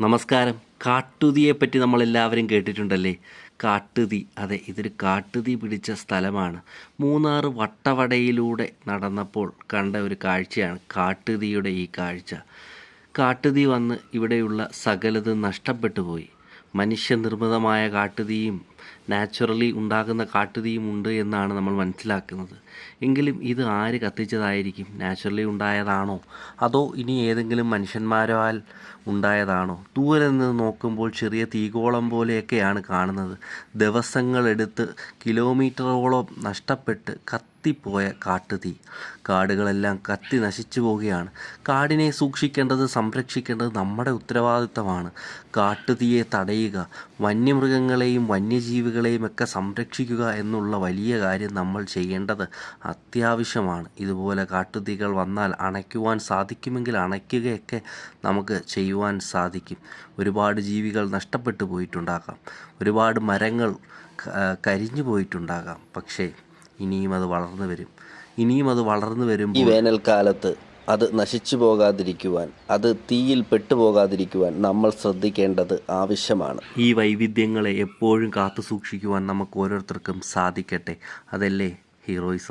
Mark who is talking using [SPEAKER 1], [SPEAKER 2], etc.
[SPEAKER 1] നമസ്കാരം. കാട്ടുതിയെപ്പറ്റി നമ്മളെല്ലാവരും കേട്ടിട്ടുണ്ടല്ലേ? കാട്ടുതി അതെ ഇതൊരു കാട്ടുതി പിടിച്ച സ്ഥലമാണ്. മൂന്നാർ വട്ടവടയിലൂടെ നടന്നപ്പോൾ കണ്ട ഒരു കാഴ്ചയാണ് കാട്ടുതിയുടെ ഈ കാഴ്ച. കാട്ടുതി വന്ന് ഇവിടെയുള്ള സകലത് നഷ്ടപ്പെട്ടു പോയി. മനുഷ്യനിർമ്മിതമായ കാട്ടുതീയും നാച്ചുറലി ഉണ്ടാകുന്ന കാട്ടുതീയും ഉണ്ട് എന്നാണ് നമ്മൾ മനസ്സിലാക്കുന്നത്. എങ്കിലും ഇത് ആര് കത്തിച്ചതായിരിക്കും? നാച്ചുറലി ഉണ്ടായതാണോ? അതോ ഇനി ഏതെങ്കിലും മനുഷ്യന്മാരാൽ ഉണ്ടായതാണോ? ദൂരെ നിന്ന് നോക്കുമ്പോൾ ചെറിയ തീകോളം പോലെയൊക്കെയാണ് കാണുന്നത്. ദിവസങ്ങളെടുത്ത് കിലോമീറ്ററോളം നഷ്ടപ്പെട്ട് കത്തിപ്പോയ കാട്ടുതീ. കാടുകളെല്ലാം കത്തി നശിച്ചു പോവുകയാണ്. കാടിനെ സൂക്ഷിക്കേണ്ടത് സംരക്ഷിക്കേണ്ടത് നമ്മുടെ ഉത്തരവാദിത്തമാണ്. കാട്ടുതീയെ തടയുക. വന്യമൃഗങ്ങളെയും വന്യജീവികളെയും ഒക്കെ സംരക്ഷിക്കുക എന്നുള്ള വലിയ കാര്യം നമ്മൾ ചെയ്യേണ്ടത് അത്യാവശ്യമാണ്. ഇതുപോലെ കാട്ടുതീകൾ വന്നാൽ അണയ്ക്കുവാൻ സാധിക്കുമെങ്കിൽ അണയ്ക്കുകയൊക്കെ നമുക്ക് ചെയ്യുവാൻ സാധിക്കും. ഒരുപാട് ജീവികൾ നഷ്ടപ്പെട്ടു പോയിട്ടുണ്ടാകാം. ഒരുപാട് മരങ്ങൾ കരിഞ്ഞു പോയിട്ടുണ്ടാകാം. പക്ഷേ ഇനിയും അത് വളർന്നു വരും. ഇനിയും അത് വളർന്നു വരും
[SPEAKER 2] ഈ വേനൽക്കാലത്ത് അത് നശിച്ചു പോകാതിരിക്കുവാൻ അത് തീയിൽ പെട്ടുപോകാതിരിക്കുവാൻ നമ്മൾ ശ്രദ്ധിക്കേണ്ടത് ആവശ്യമാണ്.
[SPEAKER 1] ഈ വൈവിധ്യങ്ങളെ എപ്പോഴും കാത്തു സൂക്ഷിക്കുവാൻ നമുക്ക് ഓരോരുത്തർക്കും സാധിക്കട്ടെ. അതല്ലേ ഹീറോയിസം?